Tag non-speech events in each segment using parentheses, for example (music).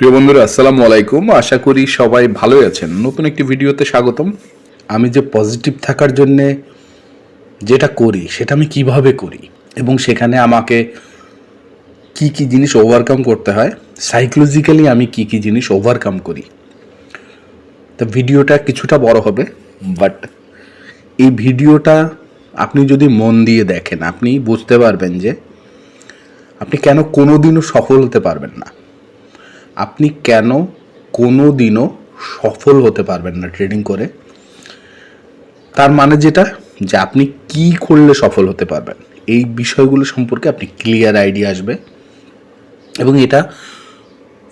প্রিয় বন্ধুরা, আসসালামু আলাইকুম। আশা করি সবাই ভালোই আছেন। নতুন একটি ভিডিওতে স্বাগতম। আমি যে পজিটিভ থাকার জন্যে যেটা করি, সেটা আমি কীভাবে করি এবং সেখানে আমাকে কি কি জিনিস ওভারকাম করতে হয় সাইকোলজিক্যালি আমি কি কি জিনিস ওভারকাম করি। তো ভিডিওটা কিছুটা বড় হবে বাট এই ভিডিওটা আপনি যদি মন দিয়ে দেখেন, আপনি বুঝতে পারবেন যে আপনি কেন কোনোদিনও সফল হতে পারবেন না। আপনি কেন কোনো দিনও সফল হতে পারবেন না ট্রেডিং করে? তার মানে যেটা, যে আপনি কি করলে সফল হতে পারবেন? এই বিষয়গুলো সম্পর্কে আপনি ক্লিয়ার আইডিয়া আসবে। এবং এটা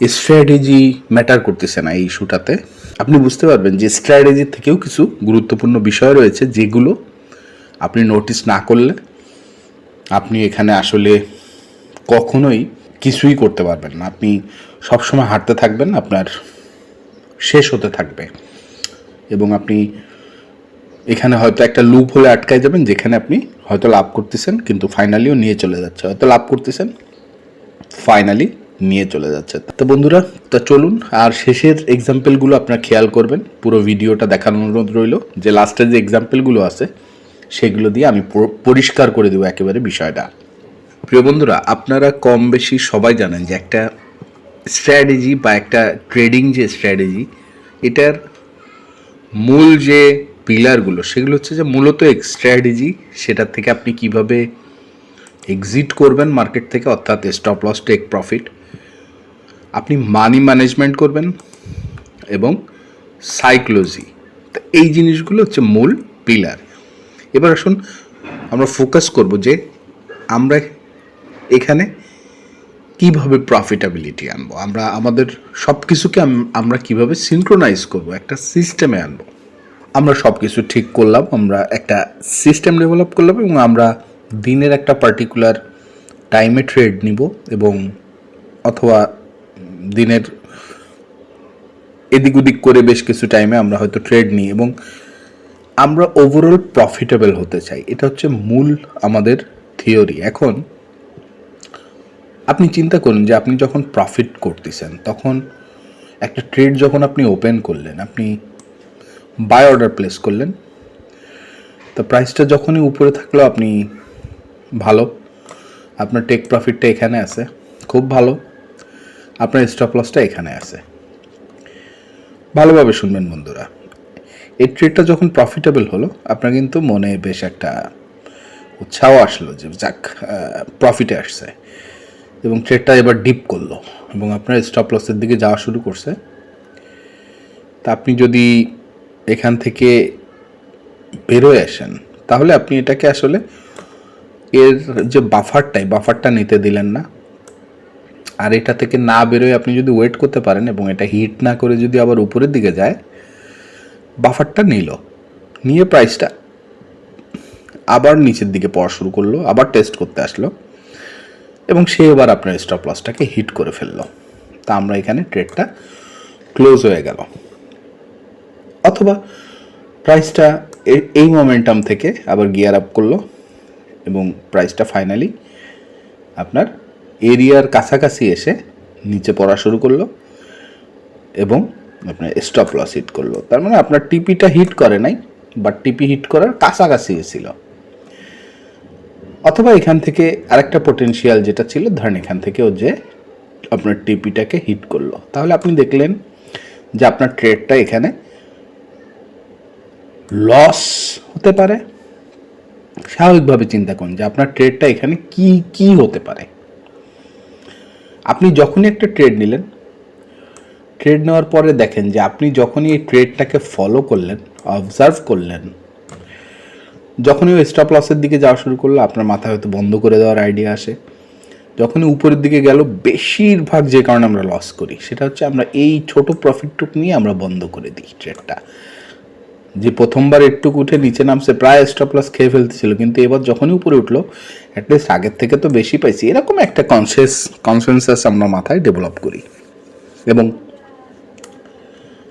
স্ট্র্যাটেজি ম্যাটার করতেছে না এই ইস্যুটাতে আপনি বুঝতে পারবেন যে স্ট্র্যাটেজির থেকেও কিছু গুরুত্বপূর্ণ বিষয় রয়েছে যেগুলো আপনি নোটিস না করলে আপনি এখানে আসলে কখনোই কিছুই করতে পারবেন না। আপনি সবসময় হাঁটতে থাকবেন, আপনার শেষ হতে থাকবে। এবং আপনি এখানে হয়তো একটা লুপ হলে আটকায় যাবেন, যেখানে আপনি হয়তো লাভ করতেছেন, কিন্তু ফাইনালিও নিয়ে চলে যাচ্ছে। হয়তো লাভ করতেছেন ফাইনালি নিয়ে চলে যাচ্ছে। তো বন্ধুরা, তা চলুন, আর শেষের এক্সাম্পলগুলো আপনারা খেয়াল করবেন। পুরো ভিডিওটা দেখানোর অনুরোধ রইল যে লাস্টের যে এক্সাম্পলগুলো আছে, সেগুলো দিয়ে আমি পরিষ্কার করে দেবো একেবারে বিষয়টা। প্রিয় বন্ধুরা, আপনারা কম বেশি সবাই জানেন যে একটা স্ট্র্যাটেজি বা একটা ট্রেডিং যে স্ট্র্যাটেজি এটার মূল যে পিলারগুলো সেগুলো হচ্ছে যে মূলত এক স্ট্র্যাটেজি সেটার থেকে আপনি কীভাবে এক্সিট করবেন মার্কেট থেকে, অর্থাৎ স্টপ লস টেক প্রফিট আপনি মানি ম্যানেজমেন্ট করবেন এবং সাইকোলজি তো এই জিনিসগুলো হচ্ছে মূল পিলার এবার আসুন, আমরা ফোকাস করব যে আমরা এখানে কীভাবে প্রফিটেবিলিটি আনব? আমরা, আমাদের সব কিছুকে আমরা কীভাবে সিনক্রোনাইজ করব? একটা সিস্টেমে আনব। আমরা সব কিছু ঠিক করলাম, আমরা একটা সিস্টেম ডেভেলপ করলাম এবং আমরা দিনের একটা পার্টিকুলার টাইমে ট্রেড নিব এবং অথবা দিনের এদিক ওদিক করে বেশ কিছু টাইমে আমরা হয়তো ট্রেড নিই এবং আমরা ওভারঅল প্রফিটেবল হতে চাই। এটা হচ্ছে মূল আমাদের থিওরি এখন আপনি চিন্তা করুন যে আপনি যখন প্রফিট করতেছেন, তখন একটা ট্রেড যখন আপনি ওপেন করলেন, আপনি বাই অর্ডার প্লেস করলেন, তো প্রাইসটা যখনই উপরে থাকল, আপনি ভালো। আপনার টেক প্রফিটটা এখানে আছে, খুব ভালো। আপনার স্টপ লসটা এখানে আছে। ভালোভাবে শুনবেন বন্ধুরা। এই ট্রেডটা যখন প্রফিটেবল হলো, আপনার কিন্তু মনে বেশ একটা উৎসাহ আসলো যে যাক প্রফিটে আসছে। এবং ট্রেডটা এবার ডিপ করল এবং আপনার স্টপ লসের দিকে যাওয়া শুরু করছে। তা আপনি যদি এখান থেকে বেরোয় আসেন, তাহলে আপনি এটাকে আসলে এর যে বাফারটাই, বাফারটা নিতে দিলেন না। আর এটা থেকে না বেরোয় আপনি যদি ওয়েট করতে পারেন এবং এটা হিট না করে যদি আবার উপরের দিকে যায়, বাফারটা নিল। নিয়ে প্রাইসটা আবার নিচের দিকে পড়া শুরু করল, আবার টেস্ট করতে আসলো। এবং সে এবার আপনার স্টপ লসটাকে হিট করে ফেলল। তা আমরা এখানে ট্রেডটা ক্লোজ হয়ে গেল। অথবা প্রাইসটা এই মোমেন্টাম থেকে আবার গিয়ার আপ করল এবং প্রাইসটা ফাইনালি আপনার এরিয়ার কাছাকাছি এসে নিচে পড়া শুরু করল এবং আপনার স্টপ লস হিট করল। তার মানে আপনার টিপিটা হিট করে নাই বাট টিপি হিট করার কাছাকাছি ছিল অথবা এখান থেকে আরেকটা পোটেনশিয়াল যেটা ছিল, ধরেন এখান থেকেও যে আপনার টিপিটাকে হিট করল। তাহলে আপনি দেখলেন যে আপনার ট্রেডটা এখানে লস হতে পারে। স্বাভাবিকভাবে চিন্তা করুন যে আপনার ট্রেডটা এখানে কি কি হতে পারে। আপনি যখনই একটা ট্রেড নিলেন ট্রেড নেওয়ার পরে দেখেন যে আপনি যখনই এই ট্রেডটাকে ফলো করলেন অবজার্ভ করলেন যখনই ওই স্টপ লসের দিকে যাওয়া শুরু করল, আপনার মাথায় হয়তো বন্ধ করে দেওয়ার আইডিয়া আসে। যখনই উপরের দিকে গেল, বেশিরভাগ যে কারণে আমরা লস করি, সেটা হচ্ছে আমরা এই ছোট প্রফিটটুক নিয়ে আমরা বন্ধ করে দিই ট্রেডটা যে প্রথমবার একটু উঠে নিচে নামছে, প্রায় স্টপ লস খেয়ে ফেলতেছিল, কিন্তু এবার যখনই উপরে উঠল অ্যাটলিস্ট আগের থেকে তো বেশি পাইছি। এরকম একটা কনসিয়াস কনসেন্সাস আমরা মাথায় ডেভেলপ করি। এবং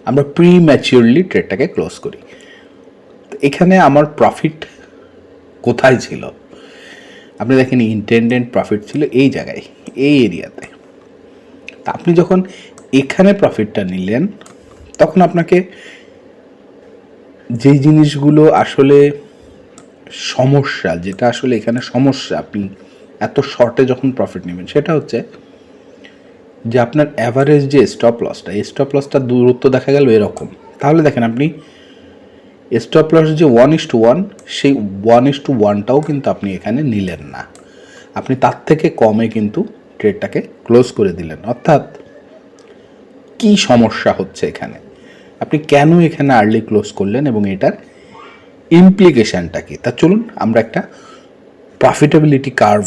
আমরা প্রি ম্যাচিওরলি ট্রেডটাকে ক্লোজ করি। এখানে আমার প্রফিট কোথায় ছিল? আপনি দেখেন ইন্টেন্ডেন্ট প্রফিট ছিল এই জায়গায়, এই এরিয়াতে তা। আপনি যখন এখানে প্রফিটটা নিলেন, তখন আপনাকে যেই জিনিসগুলো আসলে সমস্যা, যেটা আসলে এখানে সমস্যা, আপনি এত শর্টে যখন প্রফিট নেবেন, সেটা হচ্ছে যে আপনার অ্যাভারেজ যে স্টপ লসটা এই স্টপ লসটার দূরত্ব দেখা গেল এরকম। তাহলে দেখেন আপনি স্টপ লস যে ওয়ান ইস টু ওয়ান সেই ওয়ান ইস টু ওয়ানটাও কিন্তু আপনি এখানে নিলেন না। আপনি তার থেকে কমে কিন্তু ট্রেডটাকে ক্লোজ করে দিলেন। অর্থাৎ কি সমস্যা হচ্ছে এখানে? আপনি কেন এখানে আর্লি ক্লোজ করলেন এবং এটার ইমপ্লিকেশানটা কি? তা চলুন আমরা একটা প্রফিটেবিলিটি কার্ভ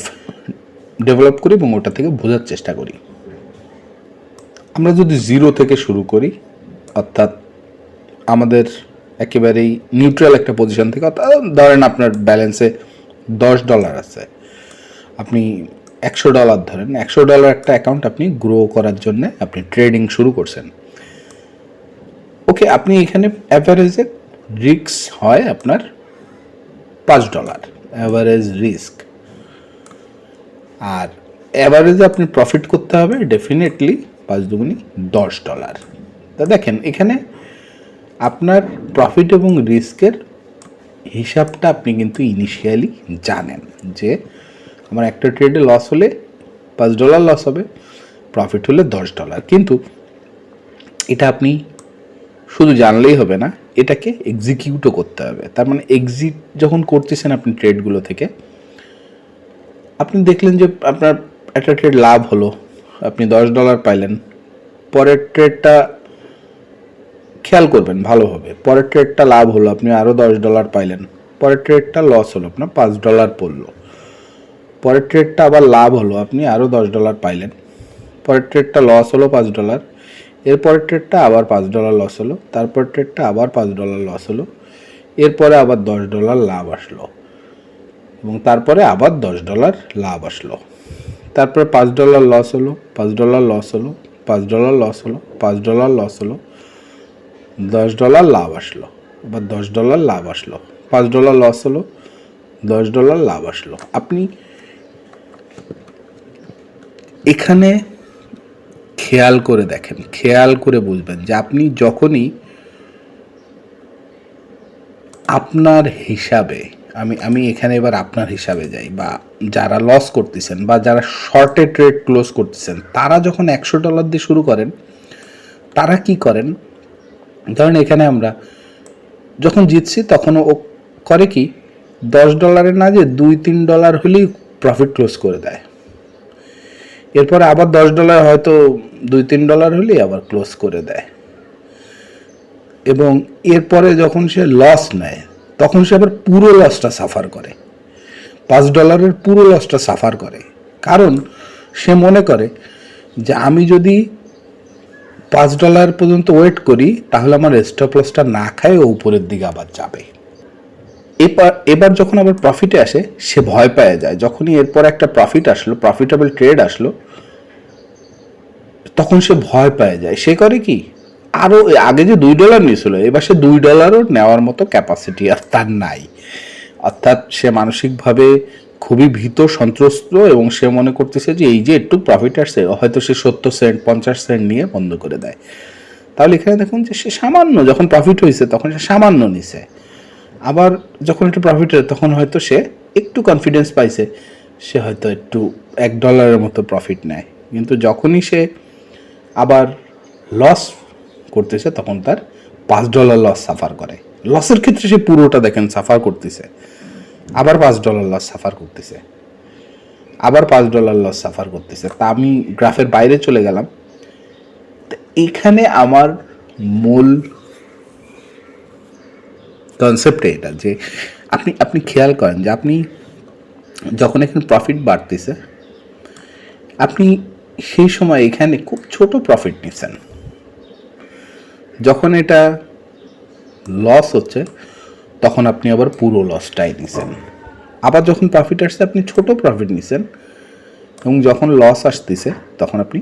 ডেভেলপ করি এবং ওটা থেকে বোঝার চেষ্টা করি। আমরা যদি জিরো থেকে শুরু করি, অর্থাৎ আমাদের একেবারেই নিউট্রাল একটা পজিশন থেকে ধরেন আপনার ব্যালেন্সে দশ ডলার আছে। আপনি একশো ডলার ধরেন, একশো ডলার একটা অ্যাকাউন্ট আপনি গ্রো করার জন্য আপনি ট্রেডিং শুরু করছেন। ওকে আপনি এখানে অ্যাভারেজে রিস্ক হয় আপনার পাঁচ ডলার অ্যাভারেজ রিস্ক আর অ্যাভারেজে আপনি প্রফিট করতে হবে ডেফিনেটলি পাঁচ দুগুনি দশ ডলার তা দেখেন, এখানে আপনার প্রফিট এবং রিস্কের হিসাবটা আপনি কিন্তু ইনিশিয়ালি জানেন যে আমার একটা ট্রেডে লস হলে পাঁচ ডলার লস হবে প্রফিট হলে দশ ডলার কিন্তু এটা আপনি শুধু জানলেই হবে না, এটাকে এক্সিকিউটও করতে হবে। তার মানে এক্সিট যখন করতেছেন আপনি ট্রেডগুলো থেকে, আপনি দেখলেন যে আপনার একটা ট্রেড লাভ হলো, আপনি দশ ডলার পাইলেন, পরের ট্রেডটা খেয়াল করবেন ভালোভাবে পরের ট্রেডটা লাভ হলো, আপনি আরও দশ ডলার পাইলেন। পরের ট্রেডটা লস হলো, আপনার পাঁচ ডলার পড়ল। পরের ট্রেডটা আবার লাভ হলো, আপনি আরও দশ ডলার পাইলেন। পরের ট্রেডটা লস হলো পাঁচ ডলার এরপরের ট্রেডটা আবার পাঁচ ডলার লস হলো তারপর ট্রেডটা আবার পাঁচ ডলার লস হলো। এরপরে আবার দশ ডলার লাভ আসলো এবং তারপরে আবার দশ ডলার লাভ আসলো। তারপরে পাঁচ ডলার লস হলো, পাঁচ ডলার লস হলো, পাঁচ ডলার লস হলো, পাঁচ ডলার লস হলো দশ ডলার লাভ আসলো। এবার দশ ডলার লাভ আসলো। পাঁচ ডলার লস হলো। দশ ডলার লাভ আসলো। আপনি এখানে খেয়াল করে দেখেন, খেয়াল করে বুঝবেন যে আপনি যখনই আপনার হিসাবে, আমি আমি এখানে এবার আপনার হিসাবে যাই বা যারা লস করতেছেন বা যারা শর্টে ট্রেড ক্লোজ করতেছেন, তারা যখন একশো ডলার দিয়ে শুরু করেন, তারা কি করেন? ধরেন এখানে আমরা যখন জিতছি তখন ও করে কি, দশ ডলারের না যে দুই, তিন ডলার হলেই প্রফিট ক্লোজ করে দেয়। এরপরে আবার দশ ডলার হয়তো দুই, তিন ডলার হলেই আবার ক্লোজ করে দেয়। এবং এরপরে যখন সে লস নেয়, তখন সে আবার পুরো লসটা সাফার করে। পাঁচ ডলারের পুরো লসটা সাফার করে। কারণ সে মনে করে যে আমি যদি পাঁচ ডলার পর্যন্ত ওয়েট করি, তাহলে আমার স্টপ লসটা না খায় ও উপরের দিকে আবার যাবে। এবার এবার যখন আবার প্রফিটে আসে, সে ভয় পেয়ে যায়। যখনই এরপর একটা প্রফিট আসলো প্রফিটেবল ট্রেড আসলো, তখন সে ভয় পেয়ে যায়। সে করে কি? আরও আগে যে দুই ডলার নিয়েছিল, এবার সে দুই ডলারও নেওয়ার মতো ক্যাপাসিটি আর তার নাই। অর্থাৎ সে মানসিকভাবে খুবই ভীত, সন্ত্রস্ত এবং সে মনে করতেছে যে এই যে একটু প্রফিট আসছে, হয়তো সে সত্তর সেন্ট পঞ্চাশ সেন্ট নিয়ে বন্ধ করে দেয়। তাহলে এখানে দেখুন যে সে সামান্য যখন প্রফিট হয়েছে তখন সে সামান্য নিছে। আবার যখন একটু প্রফিট হয়, তখন হয়তো সে একটু কনফিডেন্স পাইছে, সে হয়তো একটু এক ডলারের মতো প্রফিট নেয়। কিন্তু যখনই সে আবার লস করতেছে, তখন তার পাঁচ ডলার লস সাফার করে। লসের ক্ষেত্রে সে পুরোটা দেখেন সাফার করতেছে। আবার পাঁচ ডলার লস সাফার করতেছে। আবার পাঁচ ডলার লস সাফার করতেছে। তা আমি গ্রাফের বাইরে চলে গেলাম। এখানে আমার মূল কনসেপ্ট এটা যে আপনি আপনি খেয়াল করেন যে আপনি যখন এখানে প্রফিট বাড়তেছে, আপনি সেই সময় এখানে খুব ছোট প্রফিট নিচ্ছেন। যখন এটা লস হচ্ছে তখন আপনি আবার পুরো লসটাই নিছেন। আবার যখন প্রফিট আসছে, আপনি ছোট প্রফিট নিছেন এবং যখন লস আসতেছে, তখন আপনি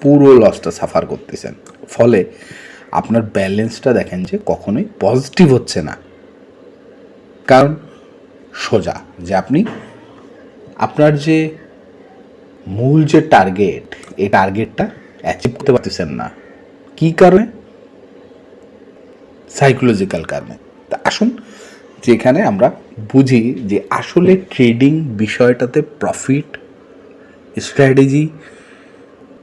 পুরো লসটা সাফার করতেছেন। ফলে আপনার ব্যালেন্সটা দেখেন যে কখনোই পজিটিভ হচ্ছে না। কারণ সোজা যে আপনি, আপনার যে মূল যে টার্গেট এই টার্গেটটা অ্যাচিভ করতে পারতেছেন না। কী কারণে? সাইকোলজিক্যাল কারণে। তা আসুন যেখানে আমরা বুঝি যে আসলে ট্রেডিং বিষয়টাতে profit strategy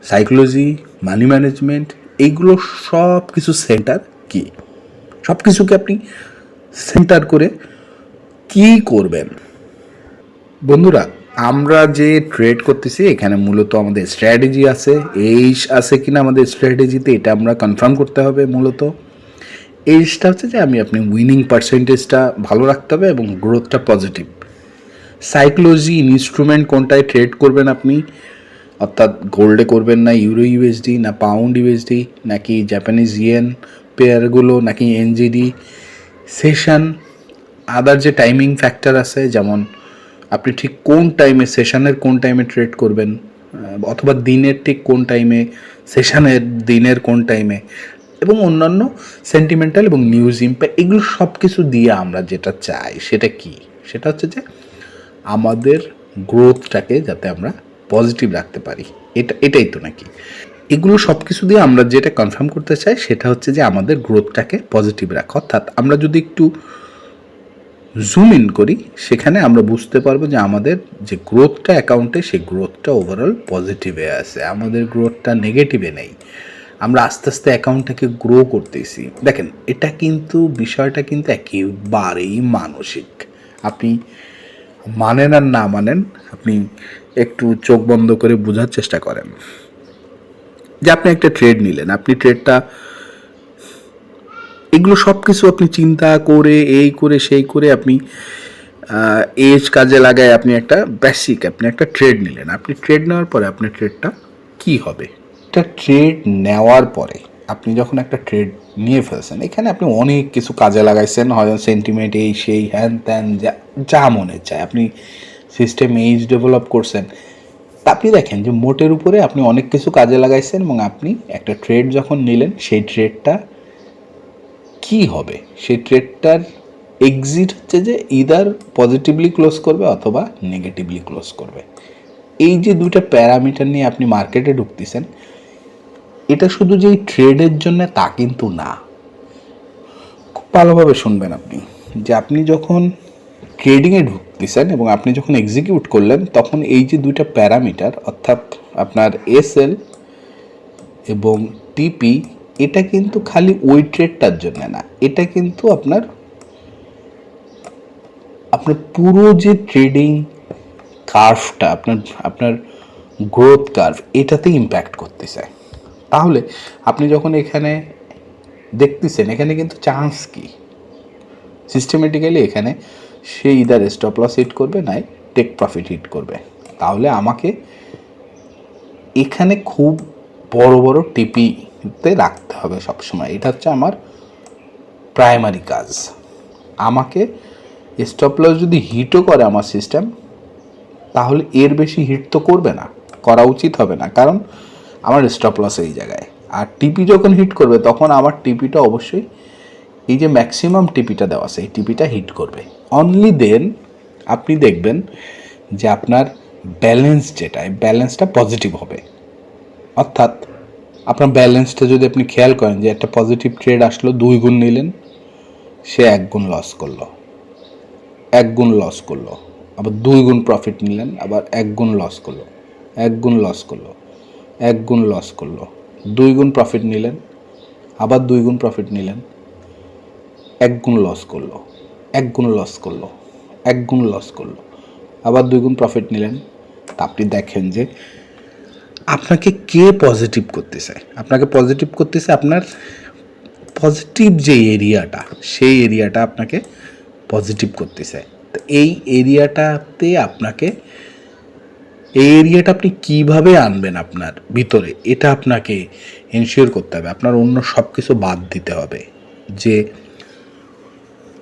psychology money management এইগুলো সব কিছু সেন্টার কি? সব কিছুকে আপনি সেন্টার করে কি করবেন? বন্ধুরা, আমরা যে ট্রেড করতেছি, এখানে মূলত আমাদের স্ট্র্যাটেজি আছে এই আছে কিনা আমাদের স্ট্র্যাটেজিতে এটা আমরা কনফার্ম করতে হবে মূলত। এইজটা হচ্ছে যে আমি আপনি উইনিং পার্সেন্টেজটা ভালো রাখতে হবে এবং গ্রোথটা পজিটিভ সাইকোলজি ইনস্ট্রুমেন্ট কোনটায় ট্রেড করবেন আপনি? অর্থাৎ গোল্ডে করবেন না ইউরো ইউএসডি না পাউন্ড ইউএসডি নাকি জাপানিজ ইয়েন পেয়ারগুলো নাকি এনজিডি সেশন আদার যে টাইমিং ফ্যাক্টর আছে, যেমন আপনি ঠিক কোন টাইমে সেশনের কোন টাইমে ট্রেড করবেন, অথবা দিনের ঠিক কোন টাইমে সেশনের দিনের কোন টাইমে এবং অন্যান্য সেন্টিমেন্টাল এবং নিউজ ইম্প্যাক্ট এগুলো সব কিছু দিয়ে আমরা যেটা চাই, সেটা কি? সেটা হচ্ছে যে আমাদের গ্রোথটাকে যাতে আমরা পজিটিভ রাখতে পারি। এটা, এটাই তো নাকি? এগুলো সব কিছু দিয়ে আমরা যেটা কনফার্ম করতে চাই, সেটা হচ্ছে যে আমাদের গ্রোথটাকে পজিটিভ রাখা। অর্থাৎ আমরা যদি একটু জুম ইন করি, সেখানে আমরা বুঝতে পারব যে আমাদের যে গ্রোথটা অ্যাকাউন্টে সেই গ্রোথটা ওভারঅল পজিটিভে আছে। আমাদের গ্রোথটা নেগেটিভে নেই। আমরা আস্তে আস্তে অ্যাকাউন্টটাকে গ্রো করতেছি। দেখেন, এটা কিন্তু বিষয়টা কিন্তু একেবারেই মানসিক। আপনি মানেন আর না মানেন, আপনি একটু চোখ বন্ধ করে বোঝার চেষ্টা করেন। যে আপনি একটা ট্রেড নিলেন, আপনি ট্রেডটা এগুলো সব কিছু আপনি চিন্তা করে, এই করে, সেই করে আপনি এজ কাজে লাগায় আপনি একটা বেসিক আপনি একটা ট্রেড নিলেন। আপনি ট্রেড নেওয়ার পরে আপনার ট্রেডটা কি হবে? একটা ট্রেড নেওয়ার পরে আপনি যখন একটা ট্রেড নিয়ে ফেলছেন, এখানে আপনি অনেক কিছু কাজে লাগাইছেন হয়তো সেন্টিমেন্ট এই, সেই, হ্যান ত্যান, যা যা মনে চায়। আপনি সিস্টেম এইজ ডেভেলপ করছেন। আপনি দেখেন যে মোটের উপরে আপনি অনেক কিছু কাজে লাগাইছেন এবং আপনি একটা ট্রেড যখন নিলেন, সেই ট্রেডটা কি হবে? সেই ট্রেডটার এক্সিট হচ্ছে যে ইদার পজিটিভলি ক্লোজ করবে অথবা নেগেটিভলি ক্লোজ করবে। এই যে দুইটা প্যারামিটার নিয়ে আপনি মার্কেটে ঢুকতেছেন এটা শুধু যে ট্রেডের জন্য তা কিন্তু না। খুব ভালোভাবে শুনবেন আপনি যে আপনি যখন ট্রেডিংয়ে ঢুকতেছেন এবং আপনি যখন এক্সিকিউট করলেন, তখন এই যে দুইটা প্যারামিটার, অর্থাৎ আপনার এসএল এবং টিপি এটা কিন্তু খালি ওই ট্রেডটার জন্য না। এটা কিন্তু আপনার আপনার পুরো যে ট্রেডিং কার্ভটা আপনার আপনার গ্রোথ কার্ভ এটাতে ইম্প্যাক্ট করতেছে। তাহলে আপনি যখন এখানে দেখতেছেন, এখানে কিন্তু চান্স কি? সিস্টেমেটিক্যালি এখানে সে ইদার স্টপ লস হিট করবে নাই টেক প্রফিট হিট করবে। তাহলে আমাকে এখানে খুব বড় বড় টিপিতে রাখতে হবে সবসময়। এটা হচ্ছে আমার প্রাইমারি কাজ। আমাকে স্টপ লস যদি হিটও করে আমার সিস্টেম তাহলে এর বেশি হিট তো করবে না, করা উচিত হবে না। কারণ আমার স্টপ লস এই জায়গায়। আর টিপি যখন হিট করবে, তখন আমার টিপিটা অবশ্যই এই যে ম্যাক্সিমাম টিপিটা দেওয়া আছে, এই টিপিটা হিট করবে। অনলি দেন আপনি দেখবেন যে আপনার ব্যালেন্স যেটা, এই ব্যালেন্সটা পজিটিভ হবে। অর্থাৎ আপনার ব্যালেন্সটা যদি আপনি খেয়াল করেন যে একটা পজিটিভ ট্রেড আসলো, দুই গুণ নিলেন, সে এক গুণ লস করল। এক গুণ লস করল। আবার দুই গুণ প্রফিট নিলেন, আবার এক গুণ লস করল। এক গুণ লস করল। এক গুণ লস করল। দুই গুণ প্রফিট নিলেন, আবার দুই গুণ প্রফিট নিলেন এক গুণ লস করল এক গুণ লস করল এক গুণ লস করল, আবার দুই গুণ প্রফিট নিলেন। তা আপনি দেখেন যে আপনাকে কে পজিটিভ করতেছে? আপনাকে পজিটিভ করতেছে আপনার পজিটিভ যে এরিয়াটা সেই এরিয়াটা আপনাকে পজিটিভ করতেছে। তো এই এরিয়াটাতে আপনাকে এই এরিয়াটা আপনি কীভাবে আনবেন আপনার ভিতরে, এটা আপনাকে এনশিওর করতে হবে। আপনার অন্য সব কিছু বাদ দিতে হবে। যে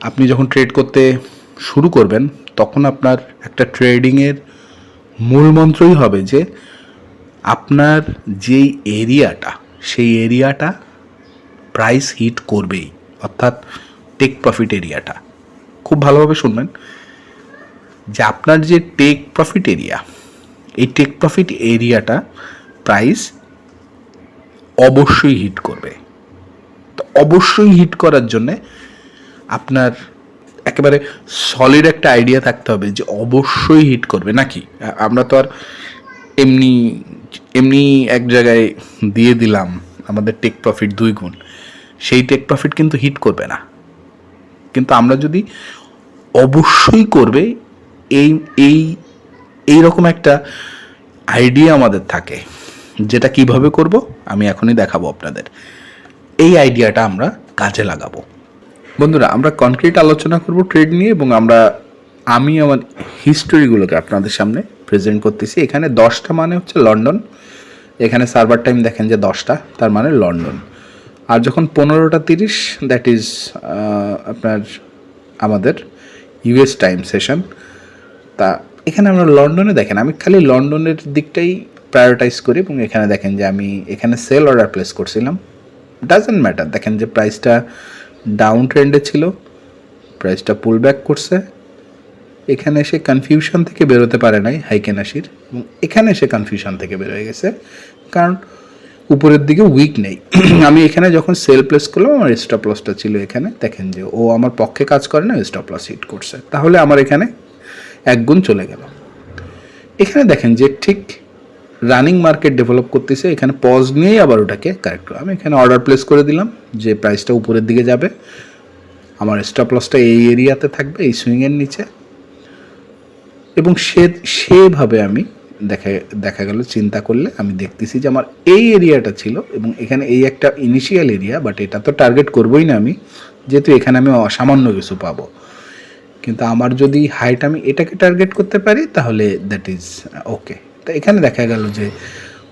আপনি যখন ট্রেড করতে শুরু করবেন, তখন আপনার একটা ট্রেডিংয়ের মূল মন্ত্রই হবে যে, আপনার যেই এরিয়াটা, সেই এরিয়াটা প্রাইস হিট করবেই, অর্থাৎ টেক প্রফিট এরিয়াটা। খুব ভালোভাবে শুনবেন যে আপনার যে টেক প্রফিট এরিয়া এই টেক প্রফিট এরিয়াটা প্রাইস অবশ্যই হিট করবে। তো অবশ্যই হিট করার জন্যে আপনার একেবারে সলিড একটা আইডিয়া থাকতে হবে যে অবশ্যই হিট করবে। নাকি? আমরা তো আর এমনি এমনি এক জায়গায় দিয়ে দিলাম আমাদের টেক প্রফিট দুই গুণ। সেই টেক প্রফিট কিন্তু হিট করবে না। কিন্তু আমরা যদি অবশ্যই করবে, এই এই এই রকম একটা আইডিয়া আমাদের থাকে, যেটা কীভাবে করব আমি এখনই দেখাবো আপনাদের। এই আইডিয়াটা আমরা কাজে লাগাবো। বন্ধুরা, আমরা কনক্রিট আলোচনা করব ট্রেড নিয়ে এবং আমরা, আমি আমার হিস্টোরিগুলোকে আপনাদের সামনে প্রেজেন্ট করতেছি। এখানে দশটা মানে হচ্ছে লন্ডন। এখানে সার্ভার টাইম দেখেন যে দশটা, তার মানে লন্ডন। আর যখন পনেরোটা তিরিশ দ্যাট ইজ আপনার আমাদের ইউএস টাইম সেশন তা এখানে আমরা লন্ডনে দেখেন, আমি খালি লন্ডনের দিকটাই প্রায়োরিটাইজ করি এবং এখানে দেখেন যে আমি এখানে সেল অর্ডার প্লেস করছিলাম। ডাজেন্ট ম্যাটার দেখেন যে প্রাইসটা ডাউন ট্রেন্ডে ছিল প্রাইসটা পুল ব্যাক করছে। এখানে এসে কনফিউশন থেকে বেরোতে পারে নাই হাইকেনাসির এবং এখানে এসে কনফিউশন থেকে বেরোয় গেছে, কারণ উপরের দিকে উইক নেই। (clears throat) আমি এখানে যখন সেল প্লেস করলাম, আমার স্টপ লসটা ছিল এখানে, দেখেন যে ও আমার পক্ষে কাজ করে না স্টপ লস হিট করছে। তাহলে আমার এখানে এক গুণ চলে গেল। এখানে দেখেন যে ঠিক রানিং মার্কেট ডেভেলপ করতেছে, এখানে পজ নিয়েই আবার ওটাকে কারেক্ট আমি এখানে অর্ডার প্লেস করে দিলাম যে প্রাইসটা উপরের দিকে যাবে। আমার স্টপ লসটা এই এরিয়াতে থাকবে, এই সুইংয়ের নিচে। এবং সে, সেভাবে আমি দেখা দেখা গেল, চিন্তা করলে আমি দেখতেছি যে আমার এই এরিয়াটা ছিল এবং এখানে এই একটা ইনিশিয়াল এরিয়া বাট এটা তো টার্গেট করবোই না আমি, যেহেতু এখানে আমি অসামান্য কিছু পাবো। কিন্তু আমার যদি হাইট আমি এটাকে টার্গেট করতে পারি, তাহলে দ্যাট ইজ ওকে তো এখানে দেখা গেল যে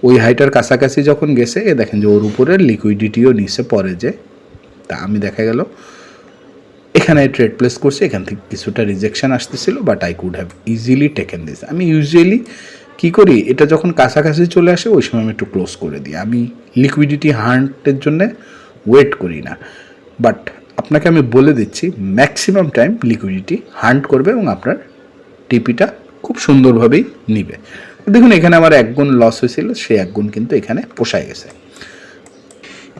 ওই হাইটার কাছাকাছি যখন গেছে, এ দেখেন যে ওর উপরে লিকুইডিটিও নিচে পড়ে যে, তা আমি দেখা গেল এখানে ট্রেড প্লেস করছি, এখান থেকে কিছুটা রিজেকশন আসতেছিল but I could have easily taken this আমি ইউজুয়ালি কী করি, এটা যখন কাছাকাছি চলে আসে, ওই সময় আমি একটু ক্লোজ করে দিই। আমি লিকুইডিটি হান্টের জন্যে ওয়েট করি না। বাট আপনাকে আমি বলে দিচ্ছি ম্যাক্সিমাম টাইম লিকুইডিটি হান্ট করবে এবং আপনার টিপিটা খুব সুন্দরভাবেই নিবে। দেখুন, এখানে আমার এক গুণ লস হয়েছিল, সেই এক গুণ কিন্তু এখানে পোষায় গেছে।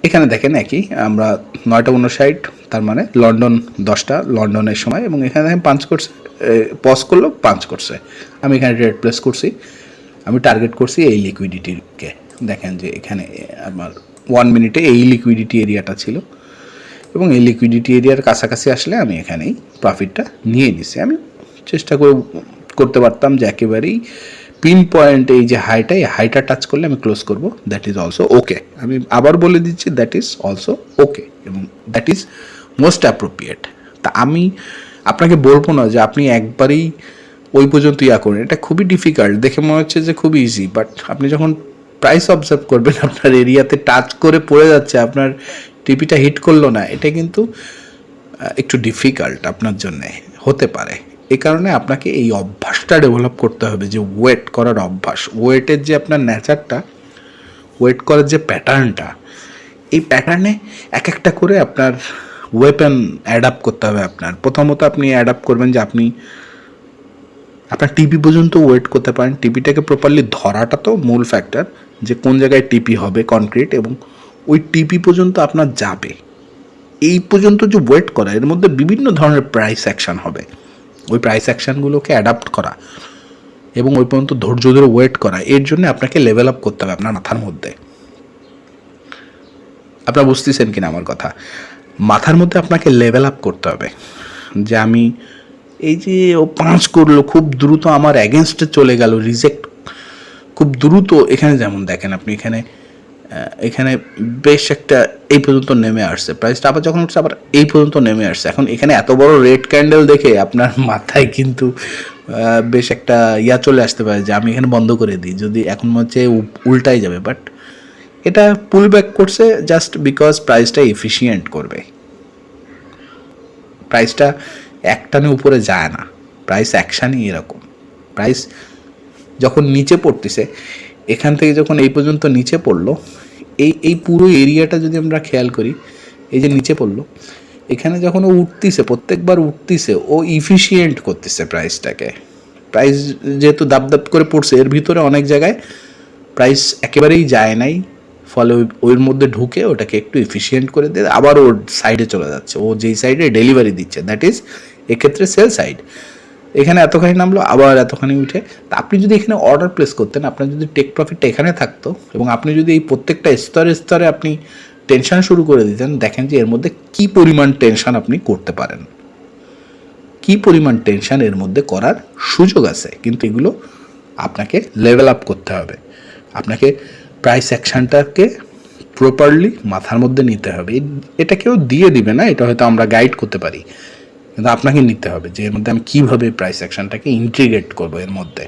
এখানে দেখেন একই, আমরা নয়টা উনষাট তার মানে লন্ডন দশটা, লন্ডনের সময়, এবং এখানে দেখেন পাঞ্চ করছে পজ করল পাঞ্চ করছে। আমি এখানে রেড প্লেস করছি, আমি টার্গেট করছি এই লিকুইডিটিকে দেখেন যে এখানে আমার ওয়ান মিনিটে এই লিকুইডিটি এরিয়াটা ছিল। এবং এই লিকুইডিটি এরিয়ার কাছাকাছি আসলে আমি এখানেই প্রফিটটা নিয়ে নিছি। আমি চেষ্টা করে করতে পারতাম যে একেবারেই পিন পয়েন্ট এই যে হাইটা এই হাইটা টাচ করলে আমি ক্লোজ করব। দ্যাট ইজ অলসো ওকে আমি আবার বলে দিচ্ছি দ্যাট ইজ অলসো ওকে এবং দ্যাট ইজ মোস্ট অ্যাপ্রোপ্রিয়েট তা আমি আপনাকে বলব না যে আপনি একবারেই ওই পর্যন্ত ইয়া করেন। এটা খুবই ডিফিকাল্ট দেখে মনে হচ্ছে যে খুবই ইজি বাট আপনি যখন প্রাইস অবজার্ভ করবেন, আপনার এরিয়াতে টাচ করে পড়ে যাচ্ছে, আপনার টিপিটা হিট করল না, এটা কিন্তু একটু ডিফিকাল্ট আপনার জন্য হতে পারে। এই কারণে আপনাকে এই অভ্যাসটা ডেভেলপ করতে হবে যে ওয়েট করার অভ্যাস। ওয়েটের যে আপনার নেচারটা ওয়েট করার যে প্যাটার্নটা এই প্যাটার্নে এক একটা করে আপনার ওয়েপেন অ্যাডাপ্ট করতে হবে আপনার। প্রথমত আপনি অ্যাডাপ্ট করবেন যে আপনি, আপনার টিপি পর্যন্ত ওয়েট করতে পারেন। টিপিটাকে প্রপারলি ধরাটা তো মূল ফ্যাক্টর যে কোন জায়গায় টিপি হবে কনক্রিট এবং ওই টিপি পর্যন্ত আপনার যাবে। এই পর্যন্ত যে ওয়েট করা, এর মধ্যে বিভিন্ন ধরনের প্রাইস অ্যাকশন হবে। ওই প্রাইস অ্যাকশনগুলোকে অ্যাডাপ্ট করা এবং ওই পর্যন্ত ধৈর্য ধরে ওয়েট করা, এর জন্য আপনাকে লেভেল আপ করতে হবে আপনার মাথার মধ্যে। আপনারা বুঝতেছেন কিনা আমার কথা? মাথার মধ্যে আপনাকে লেভেল আপ করতে হবে। যে আমি এই যে ও পাঁচ করল, খুব দ্রুত আমার অ্যাগেনস্টে চলে গেল রিজেক্ট খুব দ্রুত এখানে যেমন দেখেন আপনি এখানে এখানে বেশ একটা এই পর্যন্ত নেমে আসছে। প্রাইসটা আবার যখন উঠছে, আবার এই পর্যন্ত নেমে আসছে। এখন এখানে এত বড় রেড ক্যান্ডেল দেখে আপনার (laughs) মাথায় কিন্তু বেশ একটা ইয়া চলে আসতে পারে যে আমি এখানে বন্ধ করে দিই। যদি এখন মনে হচ্ছে উল্টাই যাবে বাট এটা পুল ব্যাক করছে জাস্ট বিকজ প্রাইসটা এফিসিয়েন্ট করবে। প্রাইসটা একটানে উপরে যায় না। প্রাইস অ্যাকশানই এরকম। প্রাইস যখন নিচে পড়তেছে, এখান থেকে যখন এই পর্যন্ত নিচে পড়ল এই এই পুরো এরিয়াটা যদি আমরা খেয়াল করি, এই যে নিচে পড়ল, এখানে যখন ও উঠতিছে, প্রত্যেকবার উঠতিছে, ও ইফিসিয়েন্ট করতেছে প্রাইসটাকে প্রাইস যেহেতু দাপ দাপ করে পড়ছে, এর ভিতরে অনেক জায়গায় প্রাইস একেবারেই যায় নাই, ফলে ওর মধ্যে ঢুকে ওটাকে একটু এফিসিয়েন্ট করে দিয়ে আবার ওর সাইডে চলে যাচ্ছে। ও যেই সাইডে ডেলিভারি দিচ্ছে দ্যাট ইজ এক্ষেত্রে সেল সাইড এখানে এতখানি নামলো, আবার এতখানি উঠে। তা আপনি যদি এখানে অর্ডার প্লেস করতেন, আপনার যদি টেক প্রফিটটা এখানে থাকতো, এবং আপনি যদি এই প্রত্যেকটা স্তরে স্তরে আপনি টেনশন শুরু করে দিতেন, দেখেন যে এর মধ্যে কি পরিমাণ টেনশন আপনি করতে পারেন। কি পরিমাণ টেনশন এর মধ্যে করার সুযোগ আছে, কিন্তু এগুলো আপনাকে লেভেল আপ করতে হবে। আপনাকে প্রাইস অ্যাকশনটাকে প্রপারলি মাথার মধ্যে নিতে হবে। এটা কেউ দিয়ে দিবে না, এটা হয়তো আমরা গাইড করতে পারি। কিন্তু আপনাকে নিতে হবে যে এর মধ্যে আমি কীভাবে প্রাইস অ্যাকশনটাকে ইন্টিগ্রেট করব এর মধ্যে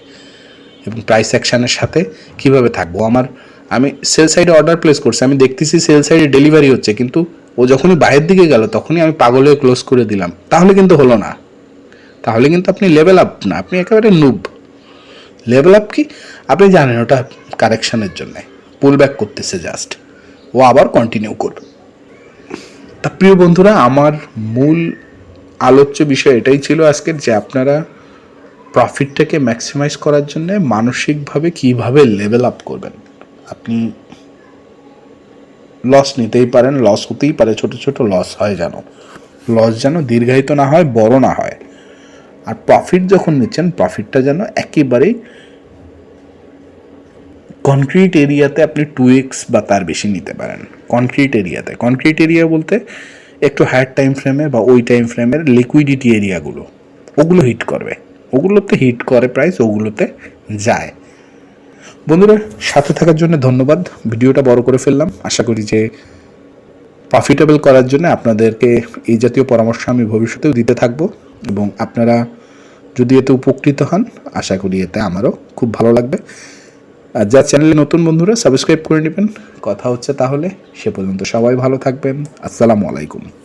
এবং প্রাইস অ্যাকশনের সাথে কীভাবে থাকব। আমার, আমি সেল সাইডে অর্ডার প্লেস করছি, আমি দেখতেছি সেল সাইডে ডেলিভারি হচ্ছে, কিন্তু ও যখনই বাইরের দিকে গেল, তখনই আমি পাগল ক্লোজ করে দিলাম। তাহলে কিন্তু হলো না। তাহলে কিন্তু আপনি লেভেল আপ না, আপনি একেবারে নুব লেভেল আপ কি? আপনি জানেন ওটা কারেকশানের জন্যে। পুল ব্যাক করতেছে জাস্ট ও আবার কন্টিনিউ করবে। তা প্রিয় বন্ধুরা, আমার মূল আলোচ্য বিষয় এটাই ছিল আজকের যে আপনারা প্রফিটটাকে ম্যাক্সিমাইজ করার জন্য মানসিকভাবে কীভাবে লেভেল আপ করবেন। আপনি লস নিতেই পারেন লস হতেই পারে, ছোট ছোট লস হয় যেন। লস যেন দীর্ঘায়িত না হয়, বড় না হয়। আর প্রফিট যখন নিচ্ছেন প্রফিটটা যেন একেবারেই কনক্রিট এরিয়াতে আপনি টু এক্স বা তার বেশি নিতে পারেন। কনক্রিট এরিয়াতে কনক্রিট এরিয়া বলতে একটু হায়ার টাইম ফ্রেমে বা ওই টাইম ফ্রেমের লিকুইডিটি এরিয়াগুলো ওগুলো হিট করবে। ওগুলোতে হিট করে প্রাইস ওগুলোতে যায়। বন্ধুরা, সাথে থাকার জন্য ধন্যবাদ। ভিডিওটা বড় করে ফেললাম। আশা করি যে প্রফিটেবল করার জন্য আপনাদেরকে এই জাতীয় পরামর্শ আমি ভবিষ্যতেও দিতে থাকব এবং আপনারা যদি এতে উপকৃত হন, আশা করি এতে আমারও খুব ভালো লাগবে। আর যা চ্যানেলে নতুন বন্ধুরা সাবস্ক্রাইব করে নেবেন। কথা হচ্ছে তাহলে, সে পর্যন্ত সবাই ভালো থাকবেন। আসসালামু আলাইকুম।